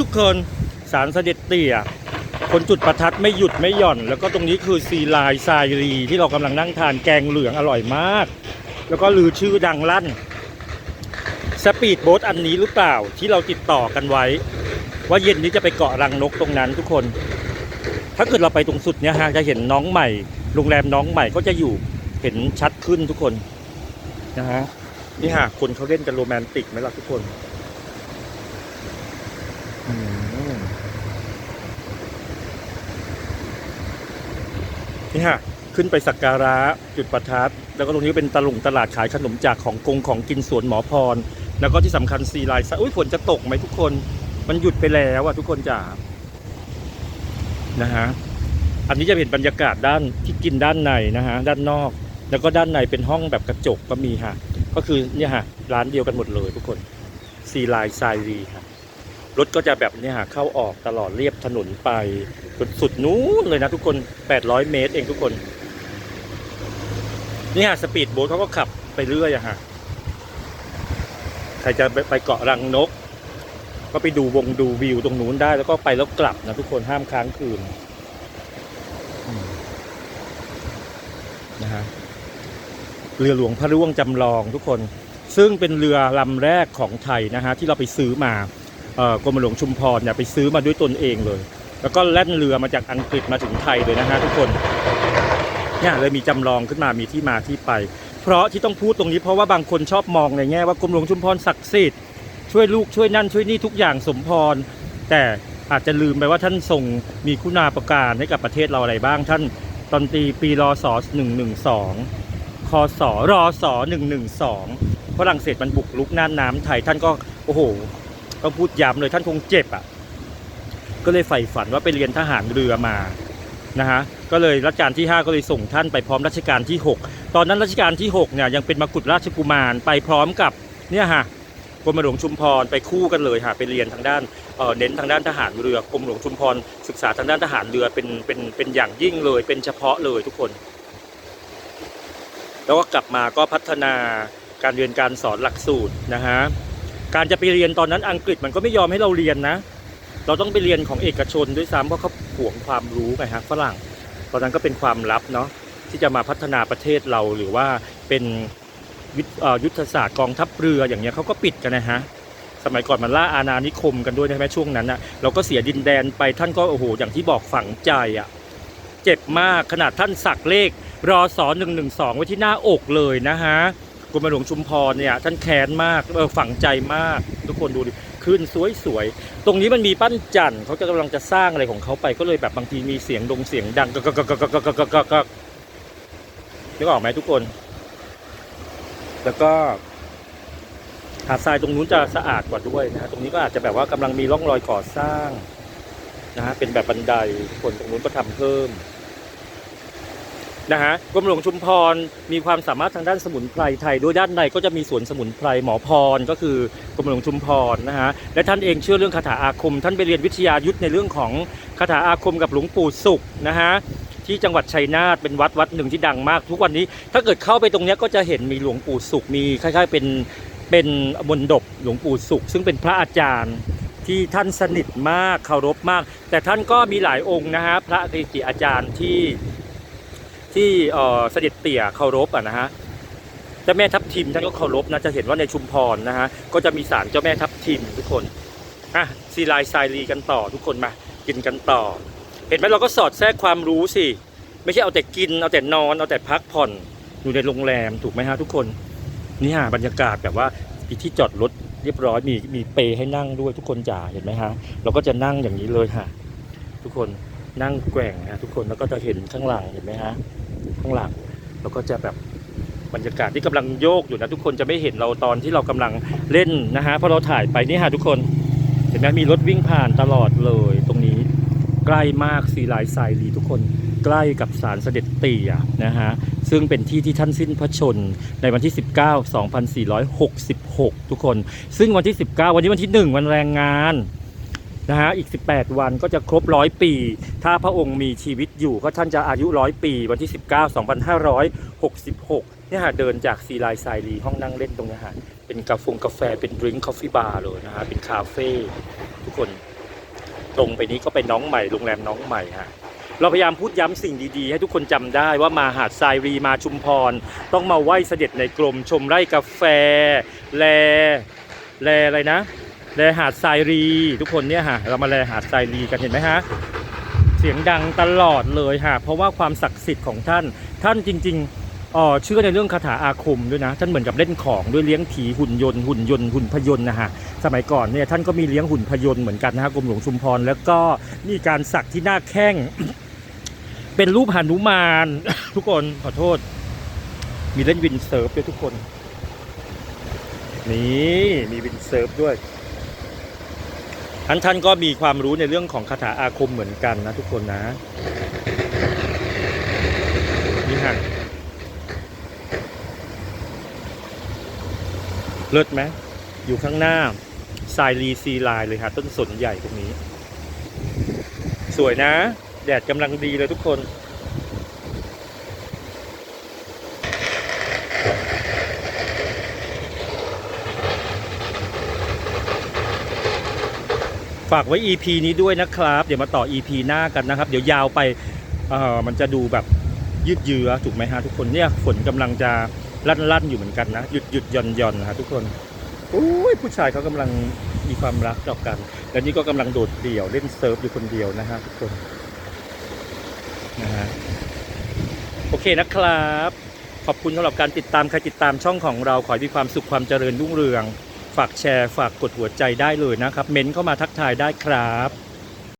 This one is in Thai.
ทุกคนสารเสด็จเตี่ยคนจุดประทัดไม่หยุดไม่หย่อน แล้วก็ตรงนี้คือซีลายทรายรีที่เรากำลังนั่งทานแกงเหลืองอร่อยมาก แล้วก็ลือชื่อดังลั่นสปีดโบ๊ทอันนี้หรือเปล่าที่เราติดต่อกันไว้ ว่าเย็นนี้จะไปเกาะรังนกตรงนั้นทุกคน ถ้าเกิดเราไปตรงสุดเนี่ยฮะจะเห็นน้องใหม่โรงแรมน้องใหม่ก็จะอยู่เห็นชัดขึ้นทุกคนนะฮะนี่ฮะคนเขาเล่นกันโรแมนติกไหมล่ะทุกคน นี่ฮะขึ้นไปสักการะจุดประทัดแล้วก็ตรงนี้เป็นตลุงตลาดขายขนมจากของกงของกินสวนหมอพร แล้วก็ที่สำคัญซีไลน์อุ้ยฝนจะตกไหมทุกคน มันหยุดไปแล้วอะทุกคนจ๋านะฮะอันนี้จะเห็นบรรยากาศด้านที่กินด้านในนะฮะด้านนอก แล้วก็ด้านในเป็นห้องแบบกระจกก็มีฮะก็คือเนี่ยฮะร้านเดียวกันหมดเลยทุกคนซีไลน์ไซรีครับ รถก็จะแบบเนี่ยฮะเข้าออกตลอดเรียบถนนไปสุดนู้นเลยนะทุกคน 800 เมตรเองทุกคน นี่ฮะสปีดโบ๊ทเขาก็ขับไปเรื่อยอะฮะใครจะไปไปเกาะรังนก ก็ไปดูวงดูวิวตรงนู้นได้แล้วก็ไปแล้วกลับนะทุกคนห้ามค้างคืนนะฮะเรือหลวงพระร่วงจำลองทุกคน ซึ่งเป็นเรือลำแรกของไทยนะฮะที่เราไปซื้อมา กรมหลวงชุมพรเนี่ยไปซื้อมาด้วยตนเองเลย แล้วก็แล่นเรือมาจากอังกฤษมาถึงไทยเลยนะฮะทุกคนเนี่ยเลยมีจำลองขึ้นมามีที่มาที่ไป เพราะที่ต้องพูดตรงนี้เพราะว่าบางคนชอบมองในแง่ว่ากรมหลวงชุมพรศักดิ์สิทธิ์ช่วยลูกช่วยนั่นช่วยนี่ทุกอย่างสมพร แต่อาจจะลืมไปว่าท่านทรงมีคุณาประการให้กับประเทศเราอะไรบ้าง ท่านตอนตีปีรศ112คศรศ112ฝรั่งเศสมันบุกลุกน่านน้ำไทยท่านก็โอ้โห ต้องพูดย้ำเลยท่านคงเจ็บอะ ก็เลยใฝ่ฝันว่าไปเรียนทหารเรือมานะฮะก็เลยรัชกาลที่ 5 ก็เลยส่งท่านไปพร้อมรัชกาลที่ 6 ตอนนั้นรัชกาลที่6เนี่ยยังเป็นมกุฎราชกุมารไปพร้อมกับเนี่ยฮะกรมหลวงชุมพรไปคู่กันเลยฮะไปเรียนทางด้านเเน้นทางด้านทหารเรือกรมหลวงชุมพรศึกษาทางด้านทหารเรือเป็นเป็นเป็นอย่างยิ่งเลยเป็นเฉพาะเลยทุกคน แล้วก็กลับมาก็พัฒนาการเรียนการสอนหลักสูตรนะฮะ การจะไปเรียนตอนนั้นอังกฤษมันก็ไม่ยอมให้เราเรียนนะ เราต้องไปเรียนของเอกชนด้วยซ้ำเพราะเขาห่วงความรู้ไงฮะฝรั่ง ตอนนั้นก็เป็นความลับเนาะที่จะมาพัฒนาประเทศเราหรือว่าเป็นยุทธศาสตร์กองทัพเรืออย่างเงี้ยเขาก็ปิดกันนะฮะสมัยก่อนมันล่าอาณานิคมกันด้วยใช่ไหมช่วงนั้นนะเราก็เสียดินแดนไปท่านก็โอ้โหอย่างที่บอกฝังใจอะ่ะเจ็บมากขนาดท่านสักเลขรอสอหนึ่งหนึ่งสองไว้ที่หน้าอกเลยนะฮะ กรมหลวงชุมพรเนี่ยท่านแค้นมากเออฝังใจมาก ทุกคนดูดิขึ้นสวยๆ ตรงนี้มันมีปั้นจันทร์เขาจะกำลังจะสร้างอะไรของเขาไปก็เลยแบบบางทีมีเสียงดงเสียงดังกกกกกกกกกนึกออกไหมทุกคน แล้วก็หาดทรายตรงนู้นจะสะอาดกว่าด้วยนะฮะตรงนี้ก็อาจจะแบบว่ากำลังมีร่องรอยก่อสร้างนะฮะเป็นแบบบันไดคนตรงนู้นก็ทำเพิ่ม นะฮะกรมหลวงชุมพรมีความสามารถทางด้านสมุนไพรไทยด้วยด้านในก็จะมีสวนสมุนไพรหมอพรก็คือกรมหลวงชุมพรนะฮะและท่านเองเชื่อเรื่องคาถาอาคม ท่านไปเรียนวิทยายุทธในเรื่องของคาถาอาคมกับหลวงปู่สุขนะฮะที่จังหวัดชัยนาทเป็นวัดวัดหนึ่งที่ดังมาก ทุกวันนี้ถ้าเกิดเข้าไปตรงเนี้ยก็จะเห็นมีหลวงปู่สุขมีคล้ายๆเป็นเป็นมนดบหลวงปู่สุข ซึ่งเป็นพระอาจารย์ที่ท่านสนิทมากเคารพมาก แต่ท่านก็มีหลายองค์นะฮะพระเกจิอาจารย์ที่ ที่เออเสด็จเตี่ยเคารพอะนะฮะเจ้าแม่ทับทิมท่านก็เคารพนะจะเห็นว่าในชุมพรนะฮะก็จะมีศาลเจ้าแม่ทับทิมทุกคนอะซีไลน์ไซรีกันต่อทุกคนมากินกันต่อ เห็นไหมเราก็สอดแทรกความรู้สิไม่ใช่เอาแต่กินเอาแต่นอนเอาแต่พักผ่อนอยู่ในโรงแรมถูกไหมฮะทุกคนนี่ฮะบรรยากาศแบบว่ามีที่จอดรถเรียบร้อยมีมีเปให้นั่งด้วยทุกคนจ๋าเห็นไหมฮะเราก็จะนั่งอย่างนี้เลยค่ะทุกคน นั่งแกว่งฮะทุกคนแล้วก็จะเห็นข้างหลังเห็นไหมฮะข้างหลังแล้วก็จะแบบบรรยากาศที่กำลังโยกอยู่นะทุกคนจะไม่เห็นเราตอนที่เรากำลังเล่นนะฮะเพราะเราถ่ายไปนี่ฮะทุกคนเห็นไหมมีรถวิ่งผ่านตลอดเลยตรงนี้ใกล้มากสีลายทรายลีทุกคนใกล้กับศาลเสด็จเตี่ยนะฮะซึ่งเป็นที่ที่ท่านสิ้นพระชน ในวันที่ 19 2466 ทุกคน ซึ่งวันที่ 19 วันนี้วันที่ 1 วันแรงงาน นะฮะอีก 18 วันก็จะครบร้อยปี ถ้าพระองค์มีชีวิตอยู่ก็ท่านจะอายุร้อยปี วันที่ 19 2566เนี่ยฮะเดินจากซีไลไซรีห้องนั่งเล่นตรงนี้ฮะเป็นกาแฟกาแฟเป็นดริงก์คอฟฟี่บาร์เลยนะฮะเป็นคาเฟ่ทุกคนตรงไปนี้ก็เป็นน้องใหม่โรงแรมน้องใหม่ฮะเราพยายามพูดย้ำสิ่งดีๆ ให้ทุกคนจำได้ว่ามาหาดทรายรีมาชุมพร ต้องมาไหว้เสด็จในกรมชมไร่กาแฟ แล แลอะไรนะ แลหาดทรายรี ทุกคนเนี่ยฮะเรามาแลหาดทรายรีกันเห็นไหมฮะเสียงดังตลอดเลยฮะเพราะว่าความศักดิ์สิทธิ์ของท่าน ท่านจริงๆอ๋อเชื่อในเรื่องคาถาอาคมด้วยนะ ท่านเหมือนกับเล่นของด้วยเลี้ยงผีหุ่นยนต์หุ่นยนต์หุ่นพยนต์นะฮะสมัยก่อนเนี่ยท่านก็มีเลี้ยงหุ่นพยนต์เหมือนกันนะฮะกรมหลวงชุมพรแล้วก็มีการสักที่หน้าแข้ง เป็นรูปหนุมาน ทุกคนขอโทษ มีเล่นวินเซิร์ฟด้วยทุกคนนี่มีวินเซิร์ฟด้วย ท่านท่านก็มีความรู้ในเรื่องของคาถาอาคมเหมือนกันนะทุกคนนะนี่ฮะเลิศไหมอยู่ข้างหน้าทรายรีซีลายเลยฮะต้นสนใหญ่ตรงนี้ สวยนะ แดดกำลังดีเลยทุกคน ฝากไว้ EP นี้ด้วยนะครับ เดี๋ยวมาต่อ EP หน้ากันนะครับ เดี๋ยวยาวไปเอ่อมันจะดูแบบยืดเยื้อถูกไหมฮะทุกคนเนี่ยฝนกำลังจะลั่นลั่นๆอยู่เหมือนกันนะหยุดหยุดหย่อนหย่อนนะฮะทุกคนโอ้ยผู้ชายเขากำลังมีความรักต่อกัน แล้วนี่ก็กำลังโดดเดี่ยวเล่นเซิร์ฟอยู่คนเดียวนะฮะทุกคนนะฮะโอเคนะครับ ขอบคุณสำหรับการติดตามใครติดตามช่องของเราขอให้มีความสุขความเจริญรุ่งเรือง ฝากแชร์ฝากกดหัวใจได้เลยนะครับ เม้นเข้ามาทักทายได้ครับ